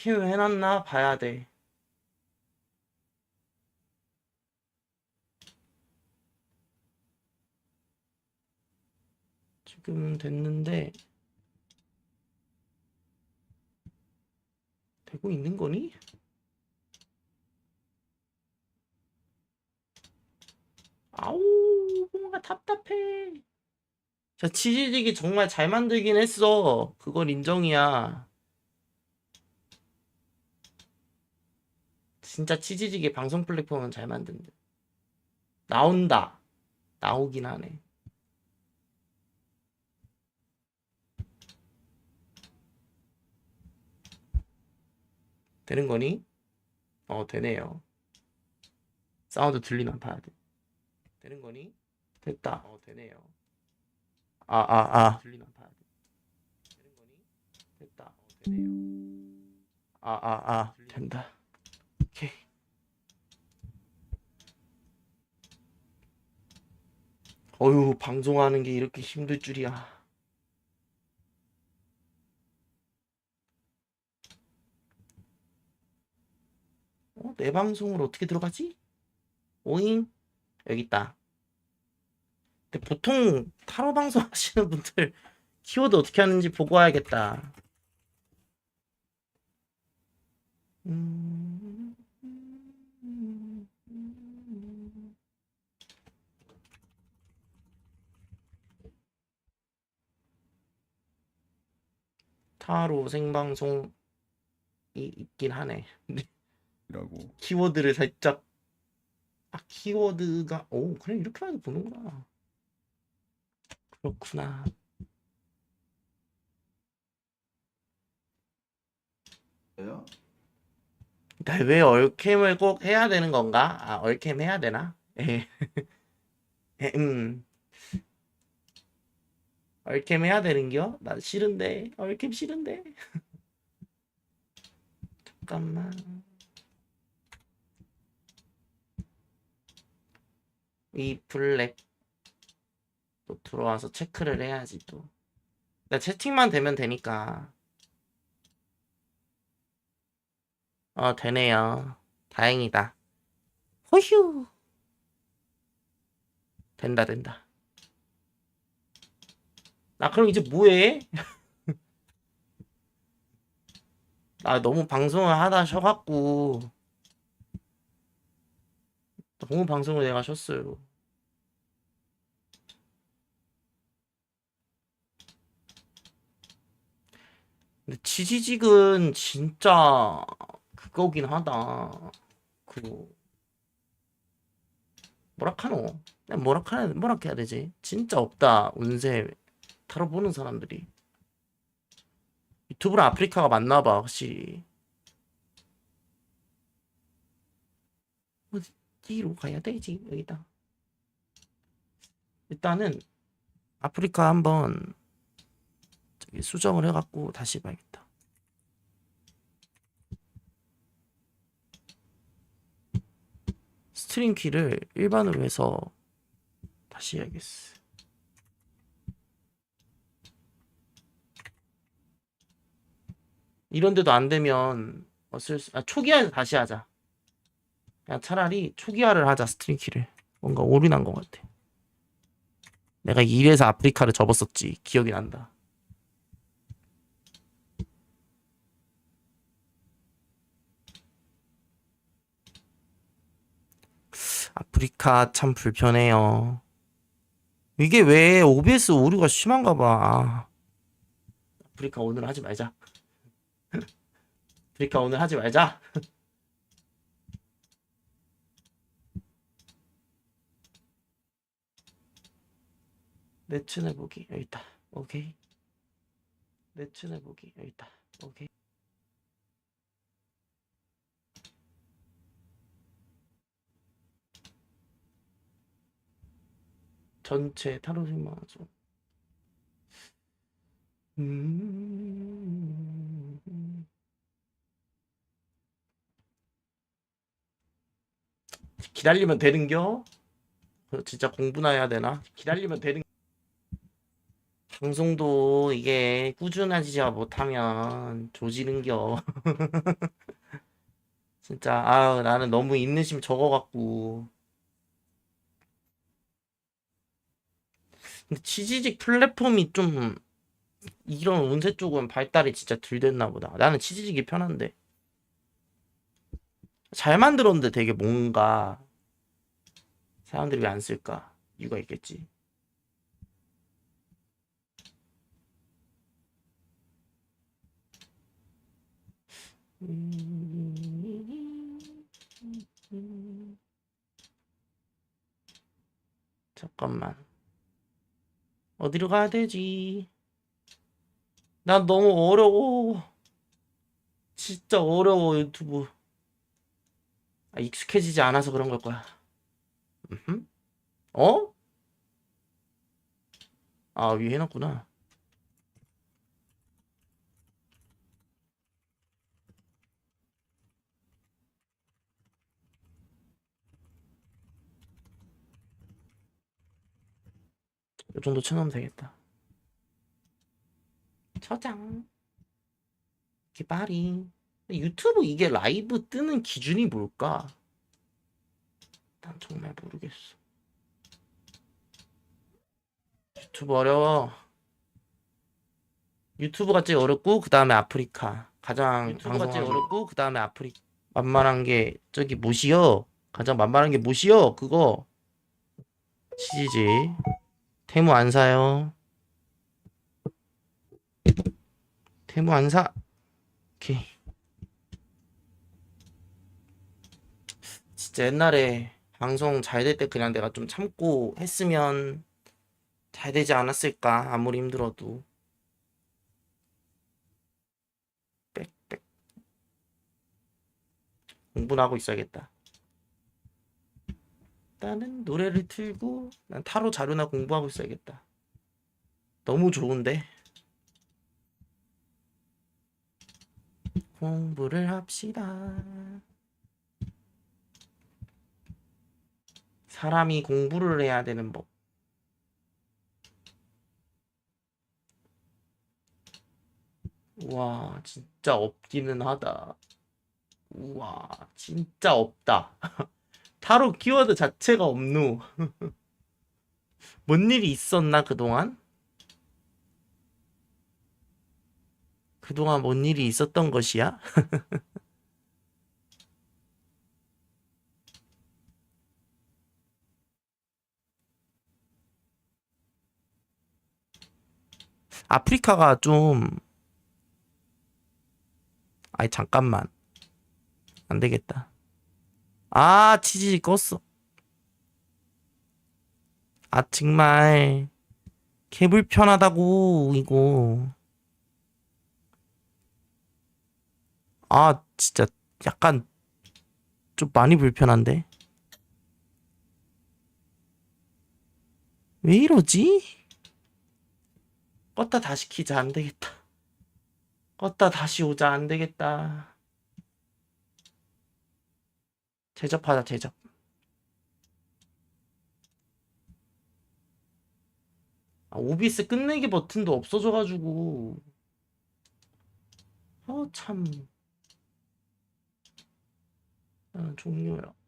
캠 해놨나 봐야 돼. 지금 됐는데 되고 있는 거니? 아우 뭔가 답답해. 자 치즈직이 정말 잘 만들긴 했어. 그건 인정이야. 진짜 치즈직의 방송 플랫폼은 잘 만든다. 나온다. 나오긴 하네. 되는 거니? 어, 되네요. 사운드 들리나 봐야 돼. 되는 거니? 됐다. 어, 되네요. 아, 아, 아. 들리나 봐야 돼. 되는 거니? 됐다. 어, 되네요. 아, 아, 아. 된다. 오케이. 어휴, 방송하는 게 이렇게 힘들 줄이야. 어, 내 방송으로 어떻게 들어가지? 오잉? 여기 있다. 근데 보통 타로 방송 하시는 분들 키워드 어떻게 하는지 보고 와야겠다. 타로 생방송이 있긴 하네. 이라고 키워드를 살짝 아 키워드가 오 그래 이렇게만 보는구나 그렇구나 예요? 나왜 얼캠을 꼭 해야 되는 건가? 아 얼캠 해야 되나? 예. 예, 음 얼캠 해야 되는겨? 난 싫은데 얼캠 싫은데 잠깐만 이 블랙 또 들어와서 체크를 해야지 또. 나 채팅만 되면 되니까. 어, 되네요. 다행이다. 호휴. 된다, 된다. 나 그럼 이제 뭐해? 나 너무 방송을 하다 쉬어갖고. 너무 방송을 내가 쉬었어요. 근데 치지직은 진짜 그거긴 하다. 그 뭐라 카노? 그냥 뭐라 카노 뭐라 해야 되지? 진짜 없다. 운세 타로 보는 사람들이 유튜브랑 아프리카가 맞나 봐, 확실히. 어디로 가야 되지? 여기다. 일단은 아프리카 한번 저기 수정을 해갖고 다시 봐야겠다. 스트링 키를 일반으로 해서 다시 해야겠어. 이런 데도 안 되면 어쩔 수, 아, 초기화해서 다시 하자. 그냥 차라리 초기화를 하자 스트링 키를. 뭔가 올인한 것 같아. 내가 이래서 아프리카를 접었었지. 기억이 난다. 아프리카 참 불편해요. 이게 왜 OBS 오류가 심한가 봐. 아. 아프리카 오늘 하지 말자. 아프리카 오늘 하지 말자. 내춘해 보기 여기 있다. 오케이. 내춘해 보기 여기 있다. 오케이. 전체 타로 생방송. 음. 기다리면 되는겨? 어, 진짜 공부나 해야 되나? 기다리면 되는. 방송도 이게 꾸준하지 못하면 조지는겨. 진짜 아 나는 너무 인내심 적어갖고. 근데 치지직 플랫폼이 좀 이런 운세 쪽은 발달이 진짜 덜 됐나 보다. 나는 치지직이 편한데. 잘 만들었는데 되게 뭔가 사람들이 왜 안 쓸까? 이유가 있겠지. 잠깐만. 어디로 가야 되지? 난 너무 어려워. 진짜 어려워, 유튜브. 아, 익숙해지지 않아서 그런 걸 거야. 어? 아, 위에 해놨구나. 이 정도 쳐놓으면 되겠다. 저장. 기발이. 유튜브 이게 라이브 뜨는 기준이 뭘까? 난 정말 모르겠어. 유튜브 어려워. 유튜브가 제일 어렵고 그 다음에 아프리카. 가장 유튜브가 제일 어렵고 그 다음에 아프리카. 만만한 게 저기 뭐시여? 가장 만만한 게 뭐시여? 그거 치지. 태무 안 사요. 태무 안 사. 오케이. 진짜 옛날에 방송 잘 될 때 그냥 내가 좀 참고 했으면 잘 되지 않았을까? 아무리 힘들어도. 빽빽. 공부나 하고 있어야겠다. 나는 노래를 틀고 난 타로 자료나 공부하고 있어야겠다. 너무 좋은데? 공부를 합시다 사람이 공부를 해야 되는 법. 우와, 진짜 없기는 하다. 우와, 진짜 없다. 타로 키워드 자체가 없누. 뭔 일이 있었나, 그동안? 그동안 뭔 일이 있었던 것이야? 아프리카가 좀 아이 잠깐만. 안 되겠다. 아 치즈 껐어. 아 정말 개 불편하다고 이거. 아 진짜 약간 좀 많이 불편한데? 왜 이러지? 껐다 다시 키자 안 되겠다. 껐다 다시 오자 안 되겠다. 제접하자 제접. 아, 오비스 끝내기 버튼도 없어져가지고. 어, 참. 나는 종료야.